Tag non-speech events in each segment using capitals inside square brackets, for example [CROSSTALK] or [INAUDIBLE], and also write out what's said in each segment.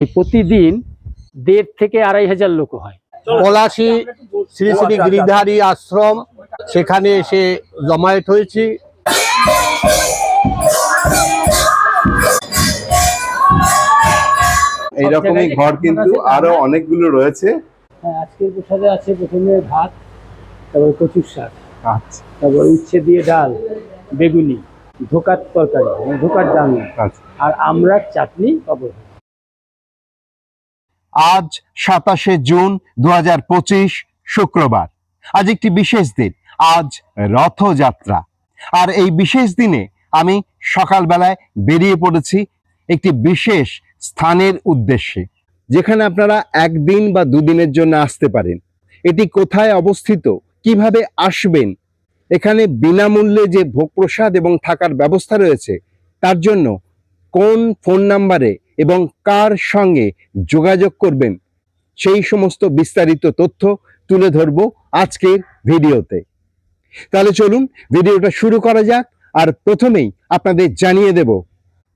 প্রতিদিন দেড় থেকে আড়াই হাজার লোক হয়। পলাশি শ্রী শ্রী গিরিধারী আশ্রম সেখানে এসে জমায়েত হয়েছি। এইরকমই ঘর কিন্তু আরও অনেকগুলো রয়েছে। হ্যাঁ আজকের প্রসাদে আছে প্রথমে ভাত তারপরে কচুর শাক আচ্ছা। তারপর উচ্ছে দিয়ে ডাল বেগুনি ধোকার তরকারি মানে ধোকার ডাল আচ্ছা। আর আমরা চাটনি পাবো। আজ সাতাশে জুন দু হাজার পঁচিশ শুক্রবার। আজ একটি বিশেষ দিন, আজ রথযাত্রা। আর এই বিশেষ দিনে আমি সকালবেলায় বেরিয়ে পড়েছি একটি বিশেষ স্থানের উদ্দেশ্যে, যেখানে আপনারা একদিন বা দুদিনের জন্য আসতে পারেন। এটি কোথায় অবস্থিত, কীভাবে আসবেন, এখানে বিনামূল্যে যে ভোগ প্রসাদ এবং থাকার ব্যবস্থা রয়েছে, তার জন্য কোন ফোন নাম্বারে এবং কার সঙ্গে যোগাযোগ করবেন, সেই সমস্ত বিস্তারিত তথ্য তুলে ধরবো আজকের ভিডিওতে। তাহলে চলুন ভিডিওটা শুরু করা যাক আর প্রথমেই আপনাদের জানিয়ে দেব,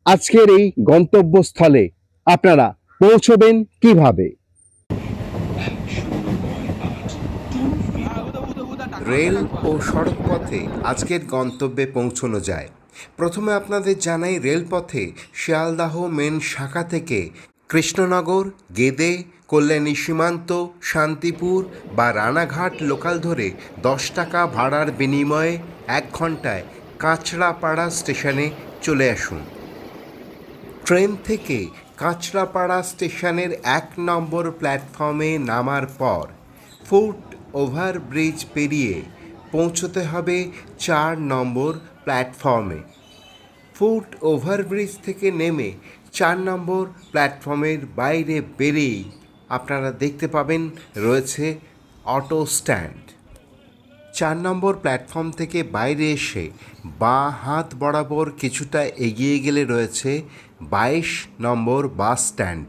আজকের এই গন্তব্যস্থলে আপনারা পৌঁছবেন কীভাবে? রেল ও সড়ক পথে আজকের গন্তব্যে পৌঁছানো যায়। প্রথমে আপনাদের জানাই রেলপথে শিয়ালদাহ মেন শাখা থেকে কৃষ্ণনগর, গেদে, কল্যাণী সীমান্ত, শান্তিপুর বা রানাঘাট লোকাল ধরে দশ টাকা ভাড়ার বিনিময়ে এক ঘন্টায় কাঁচড়াপাড়া স্টেশনে চলে আসুন। ট্রেন থেকে কাঁচড়াপাড়া স্টেশনের এক নম্বর প্ল্যাটফর্মে নামার পর ফুট ওভারব্রিজ পেরিয়ে পৌঁছতে হবে চার নম্বর প্ল্যাটফর্মে। ফুট ওভারব্রিজ থেকে নেমে চার নম্বর প্ল্যাটফর্মের বাইরে বেরিয়েই আপনারা দেখতে পাবেন রয়েছে অটো স্ট্যান্ড। চার নম্বর প্ল্যাটফর্ম থেকে বাইরে এসে বাঁ হাত বরাবর কিছুটা এগিয়ে গেলে রয়েছে বাইশ নম্বর বাস স্ট্যান্ড।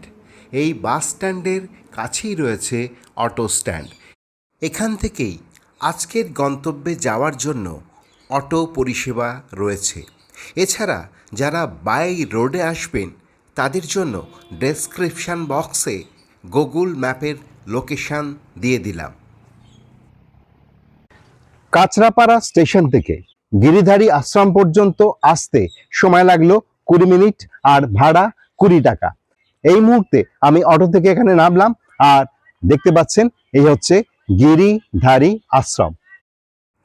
এই বাস স্ট্যান্ডের কাছেই রয়েছে অটো স্ট্যান্ড। এখান থেকেই আজকের গন্তব্যে যাওয়ার জন্য অটো পরিষেবা রয়েছে। এছাড়া যারা বাই রোডে আসবেন, তাদের জন্য ডেসক্রিপশান বক্সে গুগল ম্যাপের লোকেশান দিয়ে দিলাম। কাঁচরাপাড়া স্টেশন থেকে গিরিধারী আশ্রম পর্যন্ত আসতে সময় লাগল কুড়ি মিনিট আর ভাড়া কুড়ি টাকা। এই মুহূর্তে আমি অটো থেকে এখানে নামলাম আর দেখতে পাচ্ছেন, এই হচ্ছে গিরিধারী আশ্রম।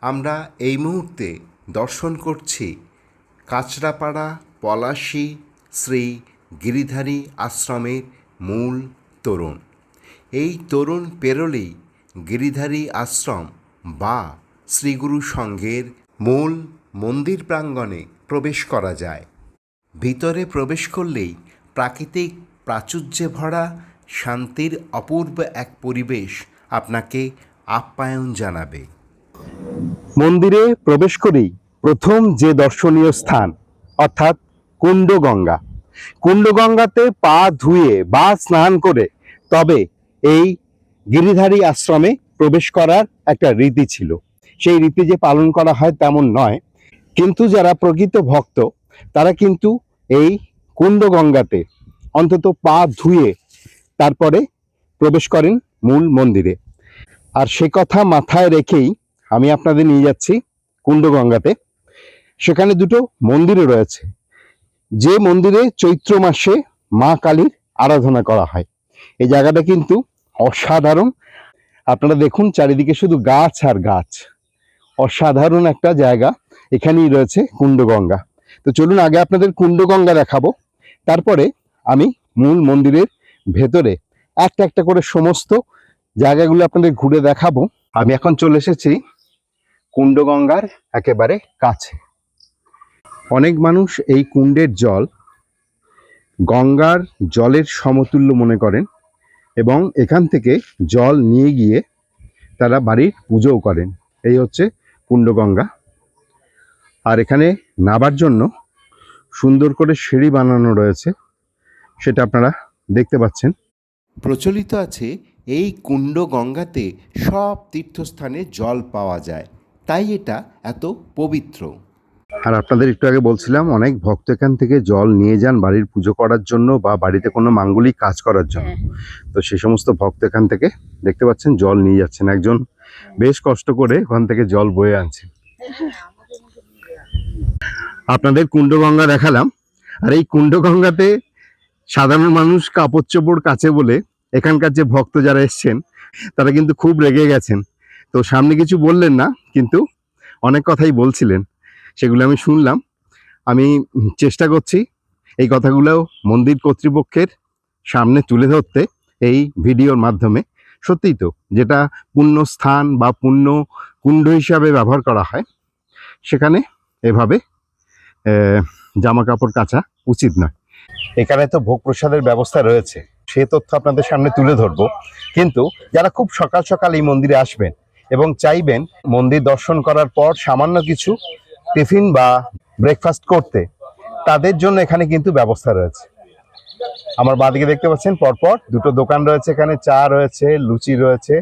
আমরা এই মুহূর্তে দর্শন করছি কাঁচরাপাড়া পলাশী শ্রী গিরিধারী আশ্রমের মূল তরুণ। এই তরুণ পেরোলেই গিরিধারী আশ্রম বা শ্রীগুরু সংঘের মূল মন্দির প্রাঙ্গণে প্রবেশ করা যায়। ভিতরে প্রবেশ করলেই প্রাকৃতিক প্রাচুর্যে ভরা শান্তির অপূর্ব এক পরিবেশ আপনাকে আপ্যায়ন জানাবে। মন্দিরে প্রবেশ করেই প্রথম যে দর্শনীয় স্থান, অর্থাৎ কুণ্ডগঙ্গা। কুণ্ডগঙ্গাতে পা ধুয়ে বা স্নান করে তবে এই গিরিধারী আশ্রমে প্রবেশ করার একটা রীতি ছিল। সেই রীতি যে পালন করা হয় তেমন নয়, কিন্তু যারা প্রকৃত ভক্ত, তারা কিন্তু এই কুণ্ডগঙ্গাতে অন্তত পা ধুয়ে তারপরে প্রবেশ করেন মূল মন্দিরে। আর সে কথা মাথায় রেখেই আমি আপনাদের নিয়ে যাচ্ছি কুণ্ডগঙ্গাতে। সেখানে দুটো মন্দিরে রয়েছে। যে মন্দিরে চৈত্র মাসে মা কালীর আরাধনা করা হয়। এই জায়গাটা কিন্তু অসাধারণ। আপনারা দেখুন চারিদিকে শুধু গাছ আর গাছ। অসাধারণ একটা জায়গা এখানেই রয়েছে কুণ্ডগঙ্গা। তো চলুন আগে আপনাদের কুণ্ডগঙ্গা দেখাবো। তারপরে আমি মূল মন্দিরের ভেতরে একটা একটা করে সমস্ত জায়গাগুলো আপনাদের ঘুরে দেখাবো। আমি এখন চলে এসেছি কুণ্ডগঙ্গার একেবারে কাছে। অনেক মানুষ এই কুণ্ডের জল গঙ্গার জলের সমতুল্য মনে করেন এবং এখান থেকে জল নিয়ে গিয়ে তারা বাড়ির পুজোও করেন। এই হচ্ছে কুণ্ডগঙ্গা। আর এখানে নাবার জন্য সুন্দর করে সিঁড়ি বানানো রয়েছে, সেটা আপনারা দেখতে পাচ্ছেন। প্রচলিত আছে এই কুণ্ড গঙ্গাতে সব তীর্থস্থানে জল পাওয়া যায়। তাই এটা এত পবিত্র। আর আপনাদের একটু আগে বলছিলাম অনেক ভক্ত এখান থেকে জল নিয়ে যান বাড়ির পুজো করার জন্য বা বাড়িতে কোনো মাঙ্গলিক কাজ করার জন্য। তো সেই সমস্ত ভক্ত এখান থেকে দেখতে পাচ্ছেন জল নিয়ে যাচ্ছেন একজন। বেশ কষ্ট করে ওখান থেকে জল বয়ে আনছেন আপনাদের কুণ্ডগঙ্গা দেখালাম। আর এই কুণ্ডগঙ্গাতে সাধারণ মানুষ কাপড় চোপড় কাছে বলে এখানকার যে ভক্ত যারা এসছেন তারা কিন্তু খুব রেগে গেছেন। তো সামনে কিছু বললেন না, কিন্তু অনেক কথাই বলছিলেন। সেগুলো আমি শুনলাম। আমি চেষ্টা করছি এই কথাগুলো মন্দির কর্তৃপক্ষের সামনে তুলে ধরতে এই ভিডিওর মাধ্যমে। সত্যিই তো, যেটা পূর্ণ স্থান বা পুণ্য কুণ্ড হিসাবে ব্যবহার করা হয়, সেখানে এভাবে জামা কাপড় কাচা উচিত নয়। এখানে তো ভোগ প্রসাদের ব্যবস্থা রয়েছে, সে তথ্য আপনাদের সামনে তুলে ধরবো। কিন্তু যারা খুব সকাল সকাল এই মন্দিরে আসবেন এবং চাইবেন মন্দির দর্শন করার পর সামান্য কিছু টিফিন বা ব্রেকফাস্ট করতে। তাদের জন্য এখানে কিন্তু ব্যবস্থা রয়েছে। আমার বাদিকে দেখতে পাচ্ছেন পরপর দুটো দোকান রয়েছে এখানে চা রয়েছে লুচি রয়েছে।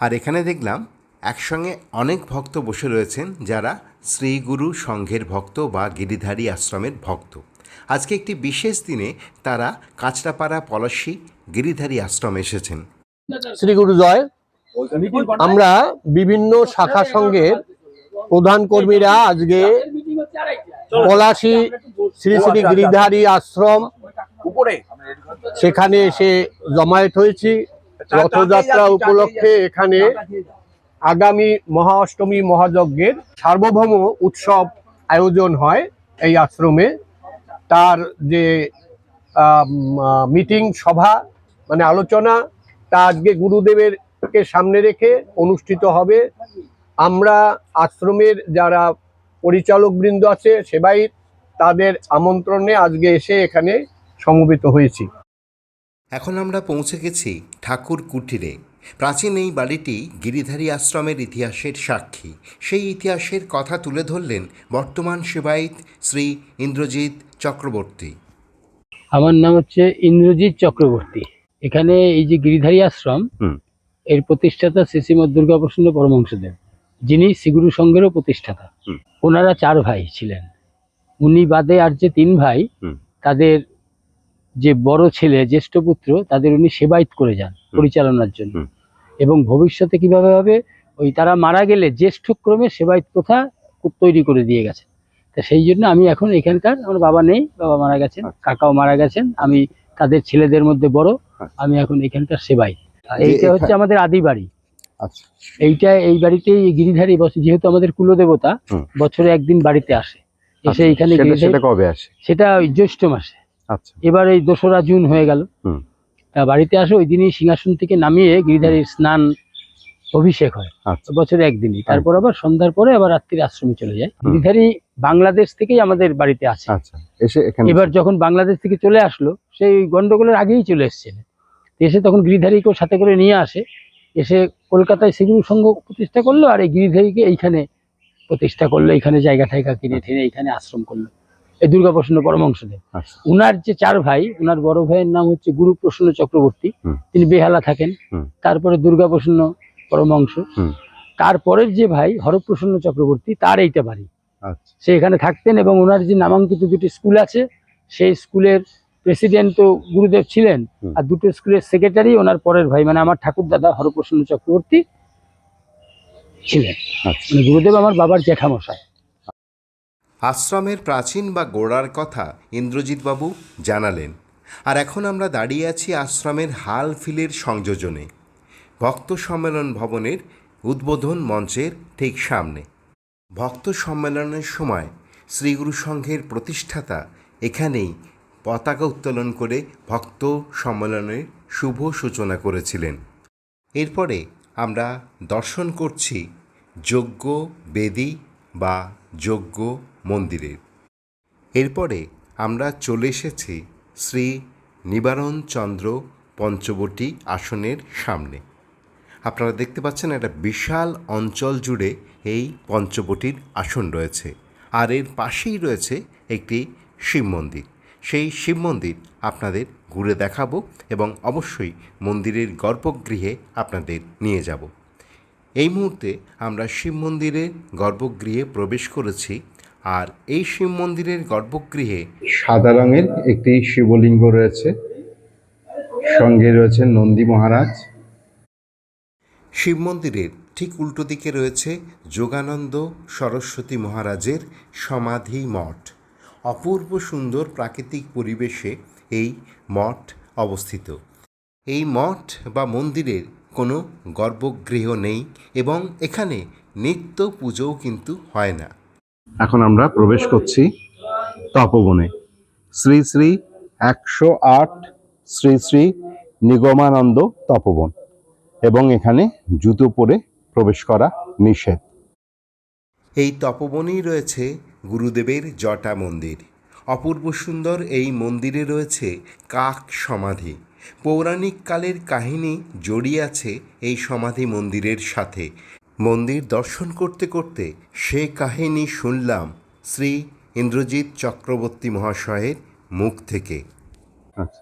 আর এখানে দেখলাম একসঙ্গে অনেক ভক্ত বসে রয়েছেন যারা শ্রীগুরু সংঘের ভক্ত বা গিরিধারী আশ্রমের ভক্ত। আজকে একটি বিশেষ দিনে তারা কাঁচরাপাড়া পলাশী গিরিধারী আশ্রমে এসেছেন। শ্রী গুরু জয়। আমরা বিভিন্ন শাখা সংঘের প্রধান কর্মীরা আজকে পলাশি শ্রী শ্রী গিরিধারী আশ্রম সেখানে এসে জমায়েত হয়েছি। রথযাত্রা উপলক্ষে এখানে আগামী মহা অষ্টমী মহাযজ্ঞের সার্বভৌম উৎসব আয়োজন হয় এই আশ্রমে। তার যে মিটিং সভা মানে আলোচনা তা আজকে গুরুদেবের কে সামনে রেখে অনুষ্ঠিত হবে। আমরা আশ্রমের যারা পরিচালক বৃন্দ আছে সেবাই তাদের আমন্ত্রণে আজকে এসে এখানে সমবেত হয়েছি। এখন আমরা পৌঁছে গেছি ঠাকুর কুটিরে। প্রাচীন এই বাড়িটি গিরিধারী আশ্রমের ইতিহাসের সাক্ষী। সেই ইতিহাসের কথা তুলে ধরলেন বর্তমান সেবায়িত শ্রী ইন্দ্রজিৎ চক্রবর্তী। আমার নাম হচ্ছে ইন্দ্রজিৎ চক্রবর্তী। এখানে এই যে গিরিধারী আশ্রম হুম। এর প্রতিষ্ঠাতা শ্রী শ্রীমদ দুর্গাপ্রসন্ন পরমহংসদেব যিনি শ্রীগুরু সংঘেরও প্রতিষ্ঠাতা। ওনারা চার ভাই ছিলেন। উনি বাদে আর যে তিন ভাই তাদের যে বড় ছেলে জ্যেষ্ঠ পুত্র তাদের উনি সেবায়িত করে যান পরিচালনার জন্য। এবং ভবিষ্যতে কীভাবে হবে ওই তারা মারা গেলে জ্যেষ্ঠ ক্রমে সেবায়িত প্রথা তৈরি করে দিয়ে গেছে। তা সেই জন্য আমি এখন এখানকার আমার বাবা নেই বাবা মারা গেছেন কাকাও মারা গেছেন আমি তাদের ছেলেদের মধ্যে বড় আমি এখন এখানকার সেবাই এইটা হচ্ছে আমাদের আদি বাড়ি। আচ্ছা। এইটা এই বাড়িতেই এই গিরিধারী বসে যেহেতু আমাদের কুলদেবতা। বছরে একদিন বাড়িতে আসে। এসে আচ্ছা, এখানে সেটা- কবে আসে? সেটা ওই জ্যৈষ্ঠ মাসে। আচ্ছা। এবার এই দোসরা জুন হয়ে গেল। তা বাড়িতে আসে ওই দিনই সিংহাসন থেকে নামিয়ে গিরিধারীর স্নান অভিষেক হয়। আচ্ছা। বছরে একদিনই। তারপর আবার সন্ধ্যার পরে আবার রাত্রির আশ্রমে চলে যায়। গিরিধারী বাংলাদেশ থেকেই আমাদের বাড়িতে আছে আচ্ছা। এসে এখানে এবার যখন বাংলাদেশ থেকে চলে আসলো সেই গন্ডগোলের আগেই চলে এসেছিল এসে তখন গিরিধারীকেও সাথে করে নিয়ে আসে। এসে কলকাতায় সিগুরু সংঘ প্রতিষ্ঠা করল আর এই গিরিধারীকে এইখানে প্রতিষ্ঠা করল এখানে জায়গা ঠাইগা কিনে ঠেনে এখানে আশ্রম করল। এই দুর্গাপ্রসন্ন পরমহংসদেব। আচ্ছা। উনার যে চার ভাই উনার বড় ভাইয়ের নাম হচ্ছে গুরু প্রসন্ন চক্রবর্তী। তিনি বেহালা থাকেন। তারপরে দুর্গাপ্রসন্ন হুম। তারপরের যে ভাই হরপ্রসন্ন চক্রবর্তী তার এইটা বাড়ি। আচ্ছা। সে এখানে থাকতেন এবং ওনার যে নামাঙ্কিত দুটি স্কুল আছে সেই স্কুলের প্রেসিডেন্ট তো গুরুদেব ছিলেন আর দুটো স্কুলের সেক্রেটারি ওনার পরের ভাই মানে আমার ঠাকুর দাদা হরপ্রসন্ন চক্রবর্তী ছিলেন। আচ্ছা। মানে গুরুদেব আমার বাবার জ্যাঠামশাই। আশ্রমের প্রাচীন বা গোড়ার কথা ইন্দ্রজিৎবাবু জানালেন। আর এখন আমরা দাঁড়িয়ে আছি আশ্রমের হাল ফিলের সংযোজনে। ভক্ত সম্মেলন ভবনের উদ্বোধন মঞ্চের ঠিক সামনে। ভক্ত সম্মেলনের সময় শ্রীগুরু সংঘের প্রতিষ্ঠাতা এখানেই পতাকা উত্তোলন করে ভক্ত সম্মেলনের শুভ সূচনা করেছিলেন। এরপরে আমরা দর্শন করছি যজ্ঞ বেদী বা যজ্ঞ মন্দিরের এরপরে আমরা চলে এসেছি শ্রী নিবারণ চন্দ্র পঞ্চবটী আসনের সামনে। আপনারা দেখতে পাচ্ছেন একটা বিশাল অঞ্চল জুড়ে এই পঞ্চবটির আসন রয়েছে। আর এর পাশেই রয়েছে একটি শিব মন্দির। সেই শিব মন্দির আপনাদের ঘুরে দেখাবো এবং অবশ্যই মন্দিরের গর্ভগৃহে আপনাদের নিয়ে যাব। এই মুহূর্তে আমরা শিব মন্দিরের গর্ভগৃহে প্রবেশ করেছি আর এই শিব মন্দিরের গর্ভগৃহে সাদা রঙের একটি শিবলিঙ্গ রয়েছে। সঙ্গে রয়েছে নন্দী মহারাজ। শিব মন্দিরের ঠিক উল্টো দিকে রয়েছে যোগানন্দ সরস্বতী মহারাজের সমাধি মঠ। অপূর্ব সুন্দর প্রাকৃতিক পরিবেশে এই মঠ অবস্থিত। এই মঠ বা মন্দিরের কোনো গর্ভগৃহ নেই এবং এখানে নিত্য পুজোও কিন্তু হয় না। এখন আমরা প্রবেশ করছি তপবনে। শ্রী শ্রী একশো আট শ্রী শ্রী নিগমানন্দ তপবন এবং এখানে জুতো পরে প্রবেশ করা নিষেধ। এই তপবনেই রয়েছে গুরুদেবের জটা মন্দির। অপূর্ব সুন্দর এই মন্দিরে রয়েছে কাক সমাধি। পৌরাণিক কালের কাহিনী জড়িয়ে আছে এই সমাধি মন্দিরের সাথে। মন্দির দর্শন করতে করতে সে কাহিনী শুনলাম শ্রী ইন্দ্রজিৎ চক্রবর্তী মহাশয়ের মুখ থেকে।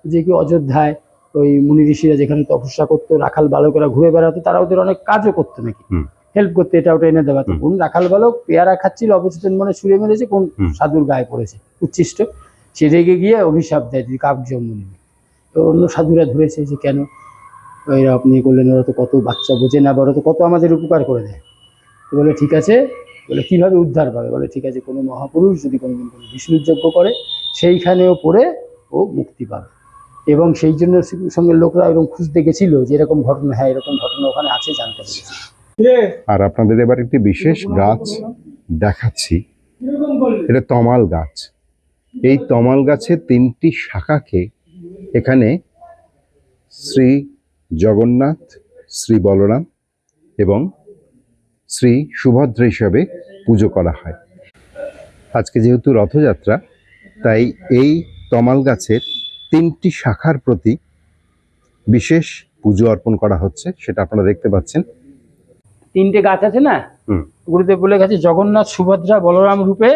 যে কি অযোধ্যায় ওই মুনি ঋষিরা যেখানে তপস্যা করতো রাখাল বালকেরা ঘুরে বেড়াতো তারা ওদের অনেক কাজও করতো নাকি? হুম। হেল্প করতে এটা ওটা এনে দেওয়া। কোন রাখাল বালক পেয়ারা খাচ্ছিল অবচেতন মনে ছুঁড়ে মেরেছে কোন সাধুর গায়ে পড়েছে। উচ্ছিষ্ট। সে রেগে গিয়ে অভিশাপ দেয় যে কাক জন্ম নেবে তো অন্য সাধুরা ধরেছে যে কেন? এরা আপনি করলেন ওরা তো কত বাচ্চা বোঝে না বড় তো কত আমাদের উপকার করে দেয়। তো বলে ঠিক আছে। বলে কীভাবে উদ্ধার পাবে? বলে ঠিক আছে কোনো মহাপুরুষ যদি কোনোদিন কোনো বিষ্ণুর যজ্ঞ করে সেইখানেও পড়ে ও মুক্তি পাবে। এবং সেই জন্য সঙ্গে লোকরা এরকম খুঁজতে গেছিল যে এরকম ঘটনা হ্যাঁ এরকম ঘটনা ওখানে আছে জানতে পেরেছি। আর আপনাদের এবার একটি বিশেষ গাছ দেখাচ্ছি। এটা তমাল গাছ। এই তমাল গাছের তিনটি শাখাকে এখানে শ্রী জগন্নাথ, শ্রী বলরাম এবং শ্রী সুভদ্র হিসাবে পুজো করা হয়। আজকে যেহেতু রথযাত্রা, তাই এই তমাল গাছের তিনটি শাখার প্রতি বিশেষ পুজো অর্পণ করা হচ্ছে, সেটা আপনারা দেখতে পাচ্ছেন। তিনটে গাছ আছে না? হুম। গুরুদেব বলে গেছে জগন্নাথ সুভদ্রা বলরাম রূপে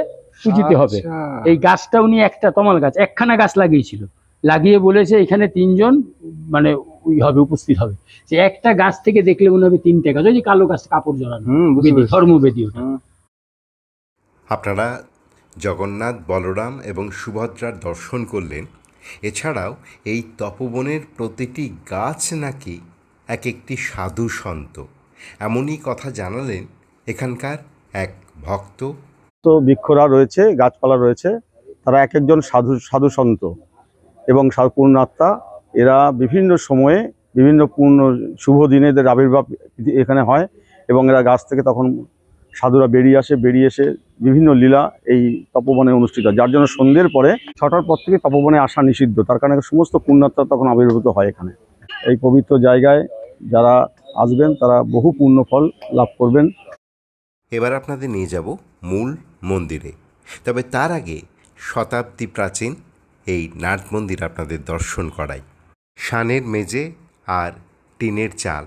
পূজিত হবে। এই গাছটা উনি একটা তমাল গাছ একখানা গাছ লাগিয়েছিল। লাগিয়ে বলেছে এখানে তিনজন মানে ওই হবে উপস্থিত হবে। যে একটা গাছ থেকে দেখলে মনে হবে তিনটে গাছ ওই যে কালো গাছ কাপড় জড়ানো। ধর্মবেদী ওটা। আপনারা জগন্নাথ বলরাম এবং সুভদ্রার দর্শন করলেন। এছাড়াও এই তপবনের প্রতিটি গাছ নাকি এক একটি সাধু সন্ত। এমনই কথা জানালেন এখানকার এক ভক্ত। তো বৃক্ষরা রয়েছে, গাছপালা রয়েছে, তারা এক একজন সাধু সাধু সন্ত এবং পূর্ণাত্মা এরা বিভিন্ন সময়ে বিভিন্ন পূর্ণ শুভ দিনে এদের আবির্ভাব এখানে হয় এবং এরা গাছ থেকে তখন সাধুরা বেরিয়ে আসে, বেরিয়ে এসে বিভিন্ন লীলা এই তপবনে অনুষ্ঠিত হয়। যার জন্য সন্ধ্যের পরে ছটার পর থেকে তপবনে আসা নিষিদ্ধ। তার কারণে সমস্ত পুণ্যাত্মা তখন আবির্ভূত হয় এখানে। এই পবিত্র জায়গায় যারা আসবেন, তারা বহু পূর্ণ ফল লাভ করবেন। এবার আপনাদের নিয়ে যাব মূল মন্দিরে। তবে তার আগে শতাব্দী প্রাচীন এই নাট মন্দির আপনাদের দর্শন করাই। শানের মেজে আর টিনের চাল।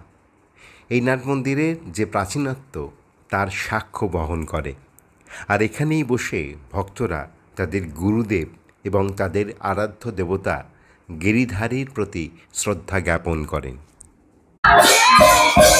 এই নাট মন্দিরের যে প্রাচীনত্ব, তার সাক্ষ্য বহন করে। আর এখানেই বসে ভক্তরা তাদের গুরুদেব এবং তাদের আরাধ্য দেবতা গিরিধারীর প্রতি শ্রদ্ধা জ্ঞাপন করেন। এখন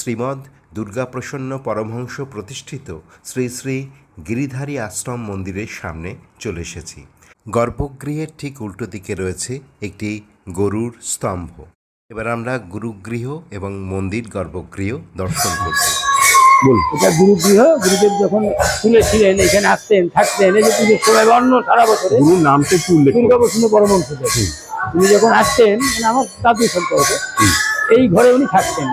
শ্রীমৎ দুর্গাপ্রসন্ন পরমহংস প্রতিষ্ঠিত শ্রী শ্রী গিরিধারী আশ্রম মন্দিরের সামনে চলে এসেছি। গর্ভগৃহের ঠিক উল্টো দিকে রয়েছে একটি গরুর স্তম্ভ। এবার আমরা গুরুগৃহ এবং মন্দির গর্ভগৃহ দর্শন করছি এটা গুরুগৃহ গুরুদেব যখন খুলেছিলেন এখানে আসতেন থাকতেন এই যে পুজোর সময় অন্য সারা বছরে গুরুর নামটা একটু উল্লেখ। দুর্গা পরমহংস উনি যখন আসতেন মানে আমার দাদু সম্পর্ক এই ঘরে উনি থাকতেন।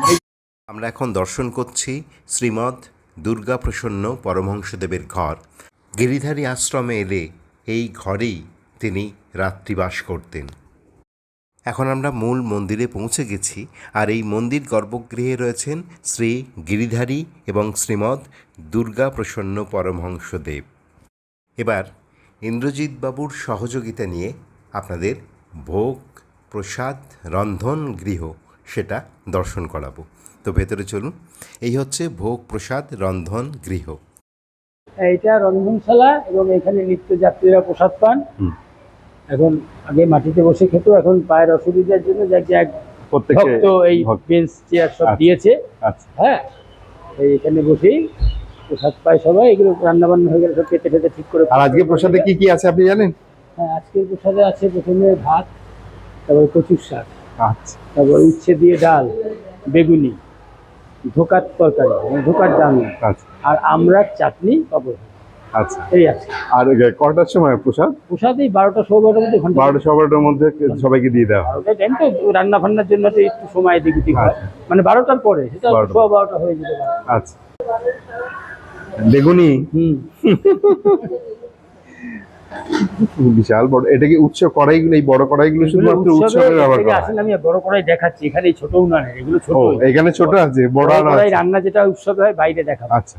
আমরা এখন দর্শন করছি শ্রীমৎ দুর্গাপ্রসন্ন পরমহংসদেবের ঘর। গিরিধারী আশ্রমে এলে এই ঘরেই তিনি রাত্রিবাস করতেন। এখন আমরা মূল মন্দিরে পৌঁছে গেছি আর এই মন্দির গর্ভগৃহে রয়েছেন শ্রী গিরিধারী এবং শ্রীমৎ দুর্গা প্রসন্ন পরমহংসদেব। এবার ইন্দ্রজিৎ বাবুর সহযোগিতা নিয়ে আপনাদের ভোগ প্রসাদ রন্ধন গৃহ সেটা দর্শন করাবো। তো ভেতরে চলুন এই হচ্ছে ভোগ প্রসাদ রন্ধন গৃহ। এইটা রন্ধনশালা এবং এখানে নিত্যযাত্রীরা প্রসাদ পান। এখন আগে মাটিতে বসে খেত এখন পায়ের অসুবিধার জন্য যাকে এক প্রত্যেকে ভক্ত এই। বেঞ্চ চেয়ার সব আচ্ছা। দিয়েছে। আচ্ছা। হ্যাঁ এই এখানে বসেই প্রসাদ পায় সবাই এগুলো রান্না বান্না হয়ে গেলে সব পেতে ফেতে ঠিক করে আর আজকে প্রসাদে কি কি আছে আপনি জানেন? হ্যাঁ আজকের প্রসাদে আছে প্রথমে ভাত তারপরে কচুর শাক। আচ্ছা তারপর উচ্ছে দিয়ে ডাল বেগুনি ধোকার তরকারি মানে ধোকার ডাল আচ্ছা। আর আমরার চাটনি পাবো। আচ্ছা। এই আছে আর কটার সময় প্রসাদ? প্রসাদ এই বারোটা সৌ বারোটার মধ্যে ঘণ্টা। বারোটা সবারটার মধ্যে সবাইকে দিয়ে দেওয়া হয়। টাইম তো রান্না ফান্নার জন্য তো একটু সময় দিক দিক হয়। আচ্ছা। মানে বারোটার পরে সেটা। সোয়া বারোটা হয়ে যেতে পারে। আচ্ছা। বেগুনি? হুম। [LAUGHS] বিশাল বড় এটা কি উৎস কড়াইগুলো এই বড় কড়াইগুলো শুধুমাত্র উৎসবে ব্যবহার করা আসলে আমি বড় কড়াই দেখাচ্ছি এখানে ছোট উনানের এগুলো ছোট। এখানে ছোট আছে বড় আর কড়াই আছে রান্না যেটা উৎসবে হয় বাইরে দেখাবো। আচ্ছা।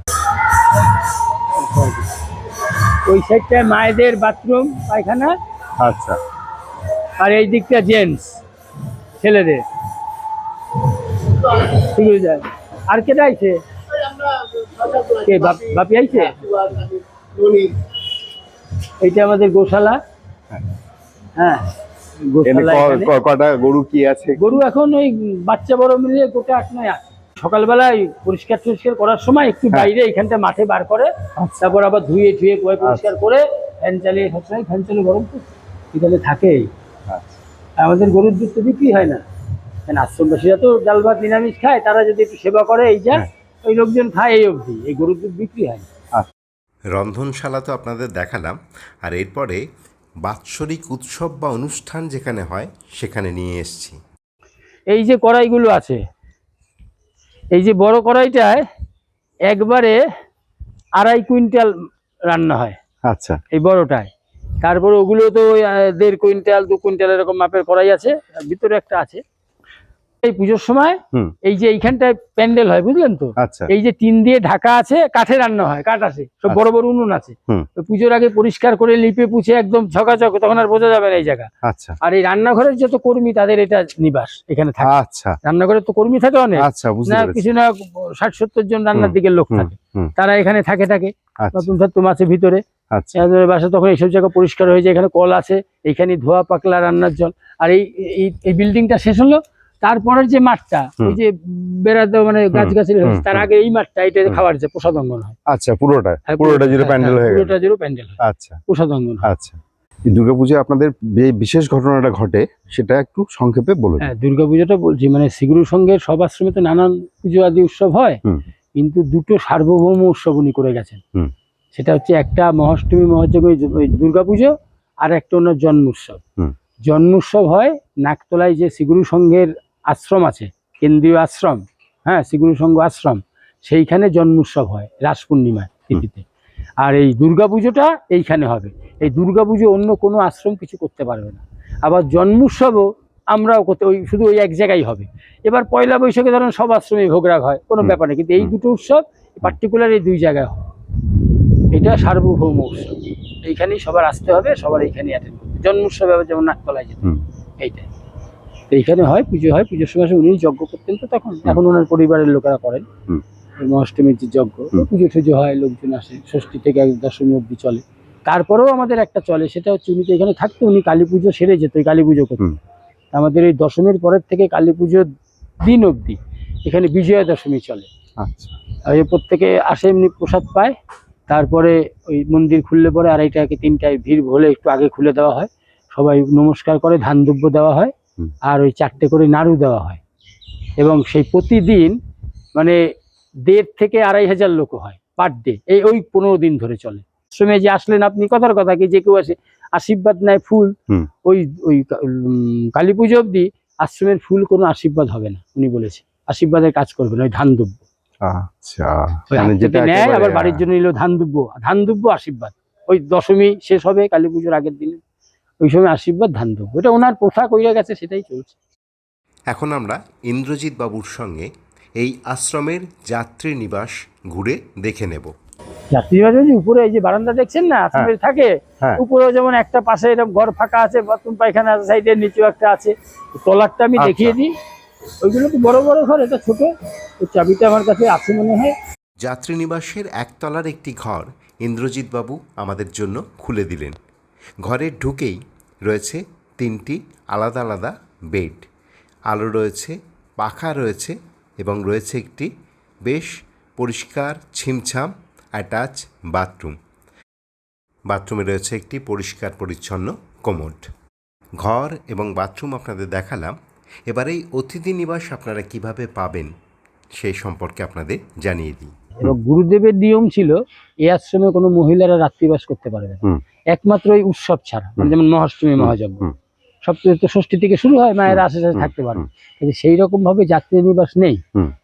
ওই সাইডটা মায়েদের বাথরুম পায়খানা। আচ্ছা। আর এই দিকটা জেন্টস ছেলেদের। শুরু যায়। আর কেটা আইছে? কে বাপ- বাপি আইছে? এইটা আমাদের গোশালা। হ্যাঁ। ক- কটা গরু কি আছে? গরু এখন ওই বাচ্চা বড় মিলিয়ে গোটা আট নয় আছে সকালবেলায় পরিষ্কার টরিষ্কার করার সময় একটু হ্যাঁ। বাইরে এখানটা মাঠে বার করে তারপর আবার ধুয়ে ধুয়ে পয় পরিষ্কার করে ফ্যান চালিয়ে সবসময় ফ্যান চালিয়ে গরম তো এখানে থাকেই। আচ্ছা। আমাদের গরুর দুধ তো বিক্রি হয় না। কারণ আশ্রমবাসীরা তো ডাল ভাত নিরামিষ খায় তারা যদি একটু সেবা করে এই যা হ্যাঁ। ওই লোকজন খায় এই অবধি। এই গরুর দুধ বিক্রি হয় না। রন্ধনশালা তো আপনাদের দেখালাম আর এরপরে বাৎসরিক উৎসব বা অনুষ্ঠান যেখানে হয় সেখানে নিয়ে এসেছি। এই যে কড়াইগুলো আছে এই যে বড় কড়াইটায় একবারে আড়াই কুইন্টাল রান্না হয়। আচ্ছা। এই বড়টায়। তারপর ওগুলো তো ওই দেড় কুইন্টাল দু কুইন্টাল এরকম মাপের কড়াই আছে আর ভিতরে একটা আছে। এই পুজোর সময়। এই যে এইখানটায় প্যান্ডেল হয় বুঝলেন তো? আচ্ছা। এই যে টিন দিয়ে ঢাকা আছে কাঠে রান্না হয় কাঠ আছে সব বড় বড় উনুন আছে। পুজোর আগে পরিষ্কার করে লিপে পুছে একদম ঝকাঝক তখন আর বোঝা যাবে না এই জায়গা। আচ্ছা। আর এই রান্নাঘরের যত কর্মী তাদের এটা নিবাস এখানে থাকে। আচ্ছা। রান্নাঘরে তো কর্মী থাকে অনেক। আচ্ছা না কিছু না ষাট সত্তর জন রান্নার দিকের লোক থাকে। তারা এখানে থাকে থাকে। আচ্ছা। নতুন সত্তম আছে ভিতরে। আচ্ছা। বাসা তখন এইসব জায়গা পরিষ্কার হয়ে যায়। এখানে কল আছে এখানে ধোয়া পাকলা রান্নার জল। আর এই- এই বিল্ডিংটা শেষ হলো। তারপরের যে মাঠটা ওই। যে বেড়াতে মানে গাছ গাছের হুম, তার আগে এই মাঠটা এটা। খাবার যে প্রসাদ অঙ্গন হয়। আচ্ছা পুরোটা? হ্যাঁ, পুরোটা জুড়ে হ্যাঁ, প্যান্ডেল হ্যাঁ, পুরোটা জুড়ে প্যান্ডেল আচ্ছা। প্রসাদ অঙ্গন আচ্ছা। এই দুর্গাপূজায় আপনাদের যে বিশেষ ঘটনাটা ঘটে সেটা একটু সংক্ষেপে বলুন হ্যাঁ দুর্গাপুজোটা বলছি মানে সিগুরু সঙ্গে সব আশ্রমে তো নানান পুজো আদি উৎসব হয় কিন্তু দুটো সার্বভৌম উৎসব উনি করে গেছেন। সেটা হচ্ছে একটা মহাষ্টমী মহাযজ্ঞ দুর্গাপুজো আর একটা ওনার জন্ম উৎসব হুম। জন্ম উৎসব হয় নাকতলায় যে সিগুরু সংঘের আশ্রম আছে কেন্দ্রীয় আশ্রম হ্যাঁ সিগুরু সংঘ আশ্রম সেইখানে জন্ম উৎসব হয় রাস পূর্ণিমায় তিথিতে। আর এই দুর্গাপুজোটা এইখানে হবে। এই দুর্গাপুজো অন্য কোনো আশ্রম কিছু করতে পারবে না। আবার জন্ম উৎসবও আমরাও করতে ওই শুধু ওই এক জায়গায় হবে। এবার পয়লা বৈশাখে ধরুন সব আশ্রমে ভোগরাগ হয় কোনো ব্যাপার নেই। কিন্তু এই দুটো উৎসব পার্টিকুলার এই দুই জায়গায় হয় এটা সার্বভৌম উৎসব। এইখানেই সবার আসতে হবে সবার এইখানেই অ্যাটেন্ড করতে জন্ম উৎসবে যেমন নাকতলায় যেতে। এইটাই। এইখানে হয় পুজো হয় পুজোর সময় উনি যজ্ঞ করতেন তো তখন। এখন ওনার পরিবারের লোকেরা করেন। মহাষ্টমীর যে যজ্ঞ পুজো টুজো হয় লোকজন আসে ষষ্ঠী থেকে এক দশমী অব্দি চলে। তারপরেও আমাদের একটা চলে সেটা হচ্ছে উনি তো এখানে থাকতো উনি কালী পুজো সেরে যেত ওই কালী পুজো করতেন। আমাদের এই দশমীর পরের থেকে কালী পুজোর দিন অবধি এখানে বিজয়া দশমী চলে। আচ্ছা। প্রত্যেকে আসে এমনি প্রসাদ পায়। তারপরে ওই মন্দির খুললে পরে আড়াইটাকে তিনটায় ভিড় হলে একটু আগে খুলে দেওয়া হয়। সবাই নমস্কার করে ধান দুব্য দেওয়া হয়। আর ওই চারটে করে নাড়ু দেওয়া হয়। এবং সেই প্রতিদিন মানে দেড় থেকে আড়াই হাজার লোক হয় পার ডে। এই ওই পনেরো দিন ধরে চলে। আশ্রমে যে আসলেন আপনি কথার কথা কি? যে কেউ আসে আশীর্বাদ নেয় ফুল ওই ওই কালী পুজো অবধি আশ্রমের ফুল কোনো আশীর্বাদ হবে না উনি বলেছে। আশীর্বাদের কাজ করবেন ওই ধান দুব্য আচ্ছা মানে আবার বাড়ির জন্য নিল ধান দুব্য ধান দুব্য আশীর্বাদ। ওই দশমী শেষ হবে কালী পুজোর আগের দিনে। ওই সময় আশীর্বাদ ধান দেবো। এটা ওনার প্রথা কইরা গেছে সেটাই চলছে। এখন আমরা ইন্দ্রজিৎ বাবুর সঙ্গে এই আশ্রমের যাত্রী নিবাস ঘুরে দেখে নেব। যাত্রীরা যদি উপরে এই যে বারান্দা দেখছেন না? আশ্রমে থাকে? হ্যাঁ। উপরেও যেমন একটা পাশে এরকম ঘর ফাঁকা আছে বাথরুম পায়খানা আছে সাইডে নিচেও একটা আছে। তলারটা আমি আচ্ছা। দেখিয়ে দিই। ওইগুলো তো বড় বড় ঘর এটা ছোট। চাবিটা আমার কাছে আছে মনে হয়। যাত্রী নিবাসের একতলার একটি ঘর ইন্দ্রজিৎ বাবু আমাদের জন্য খুলে দিলেন। ঘরে ঢুকেই রয়েছে তিনটি আলাদা আলাদা বেড। আলো রয়েছে, পাখা রয়েছে এবং রয়েছে একটি বেশ পরিষ্কার ছিমছাম অ্যাটাচ বাথরুম। বাথরুমে রয়েছে একটি পরিষ্কার পরিচ্ছন্ন কোমোড ঘর এবং বাথরুম আপনাদের দেখালাম। এবার এই অতিথি নিবাস আপনারা কীভাবে পাবেন সেই সম্পর্কে আপনাদের জানিয়ে দিই। এবং গুরুদেবের নিয়ম ছিল এই আশ্রমে কোনো মহিলারা রাত্রিবাস করতে পারবে না। একমাত্র এই উৎসব ছাড়া মানে যেমন মহাষ্টমী মহাযজ্ঞ। সপ্তাহে তো ষষ্ঠী থেকে শুরু হয় মায়েরা আশে হুম, থাকতে পারে। কিন্তু সেই রকম ভাবে যাত্রী নিবাস নেই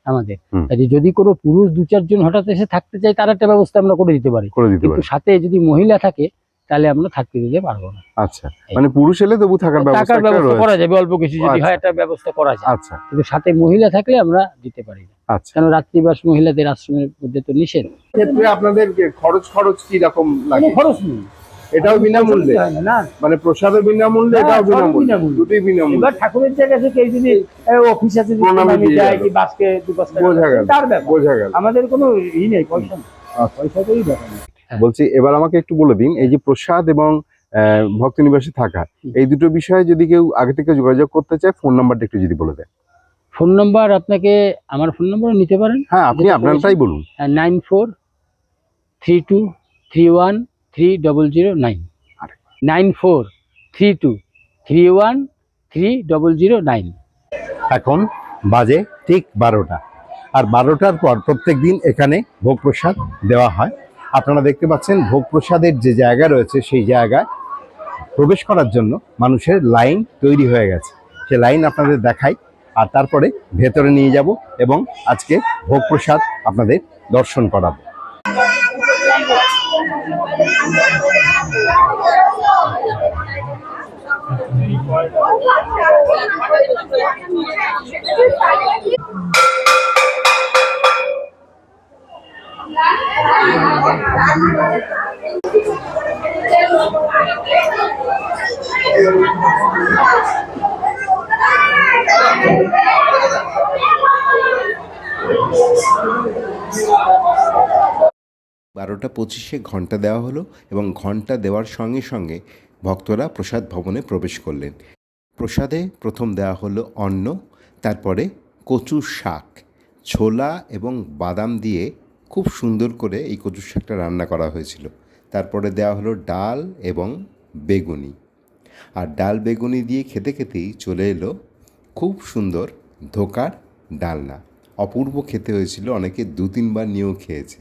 আমাদের। কাজে যদি কোনো পুরুষ দু চারজন হঠাৎ এসে থাকতে চায় তার একটা ব্যবস্থা আমরা করে দিতে পারি। কিন্তু সাথে যদি মহিলা থাকে তাহলে আমরা থাকতে দিতে পারব না। আচ্ছা মানে পুরুষ এলে তবু থাকার ব্যবস্থা। করা যাবে অল্প কিছু যদি আচ্ছা। হয় একটা ব্যবস্থা করা যায়। আচ্ছা। কিন্তু সাথে মহিলা থাকলে আমরা দিতে পারি না। আচ্ছা। কেন রাত্রিবাস মহিলাদের আশ্রমের মধ্যে তো নিষেধ? ক্ষেত্রে আপনাদের খরচ খরচ কি রকম লাগে? খরচ নেই। এটাও বিনামূল্যে? হয় না, না। মানে প্রসাদও বিনামূল্যে হ্যাঁ, এটাও বিনামূল্যে। বিনামূল্যে। দুটোই বিনামূল্যে। এবার ঠাকুরের জায়গা থেকে যদি অফিস আছে যদি প্রণামী প্রণামী দিয়ে যায় কি বাসকে দু পাঁচ বোঝা গেল। তার ব্যাপার। বোঝা গেল। আমাদের কোনো ই নেই পয়সা আচ্ছা। ব্যাপার বলছি এবার আমাকে একটু বলে দিন এই যে প্রসাদ এবং আহ, ভক্ত নিবাসে থাকা এই দুটো বিষয়ে যদি কেউ আগে থেকে যোগাযোগ করতে চায় ফোন নাম্বারটা একটু যদি বলে দেন। ফোন নাম্বার আপনাকে আমার ফোন নাম্বারও নিতে পারেন। হ্যাঁ আপনি আপনারটাই বলুন। Nine four three two three one three double zero nine nine four three two three one three double zero nine এখন বাজে ঠিক বারোটা। আর বারোটার পর প্রত্যেক দিন এখানে ভোগ প্রসাদ দেওয়া হয়। আপনারা দেখতে পাচ্ছেন ভোগ প্রসাদের যে জায়গা রয়েছে সেই জায়গায় প্রবেশ করার জন্য মানুষের লাইন তৈরি হয়ে গেছে। সে লাইন আপনাদের দেখাই। আর তারপরে ভেতরে নিয়ে যাব এবং আজকে ভোগ প্রসাদ আপনাদের দর্শন করাবো। বারোটা পঁচিশে ঘণ্টা দেওয়া হলো এবং ঘণ্টা দেওয়ার সঙ্গে সঙ্গে ভক্তরা প্রসাদ ভবনে প্রবেশ করলেন। প্রসাদে প্রথম দেওয়া হলো অন্ন, তারপরে কচুর শাক, ছোলা এবং বাদাম দিয়ে খুব সুন্দর করে এই কচুর শাকটা রান্না করা হয়েছিল। তারপরে দেওয়া হলো ডাল এবং বেগুনি। আর ডাল বেগুনি দিয়ে খেতে খেতেই চলে এলো খুব সুন্দর ধোকার ডালনা। অপূর্ব খেতে হয়েছিল, অনেকে দু তিনবার নিয়েও খেয়েছে।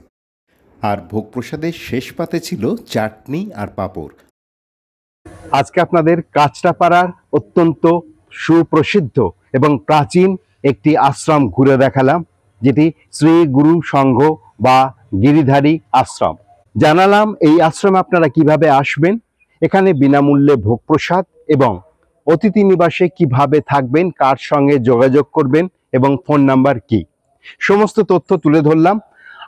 আর ভোগ প্রসাদের শেষ পাতে ছিল চাটনি আর পাঁপড়। আজকে আপনাদের কাঁচরাপাড়ার অত্যন্ত সুপ্রসিদ্ধ এবং প্রাচীন একটি আশ্রম ঘুরে দেখালাম, যেটি শ্রী গুরু সংঘ বা গিরিধারী আশ্রম। জানালাম এই আশ্রমে আপনারা কীভাবে আসবেন এখানে বিনামূল্যে ভোগ প্রসাদ এবং অতিথি নিবাসে কীভাবে থাকবেন, কার সঙ্গে যোগাযোগ করবেন এবং ফোন নাম্বার কি? সমস্ত তথ্য তুলে ধরলাম।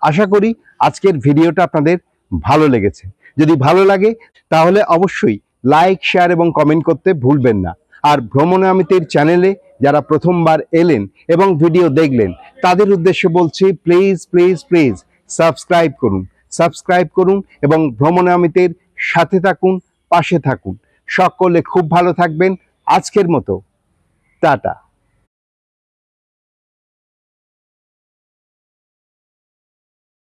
আশা করি আজকের ভিডিওটা আপনাদের ভালো লেগেছে। যদি ভালো লাগে, তাহলে অবশ্যই লাইক, শেয়ার এবং কমেন্ট করতে ভুলবেন না। আর ভ্রমণে আমিতের চ্যানেলে যারা প্রথমবার এলেন এবং ভিডিও দেখলেন, তাদের উদ্দেশ্যে বলছি প্লিজ প্লিজ প্লিজ সাবস্ক্রাইব করুন। সাবস্ক্রাইব করুন এবং ভ্রমণে আমিতের সাথে থাকুন। পাশে থাকুন। সকলে খুব ভালো থাকবেন। আজকের মতো। টাটা।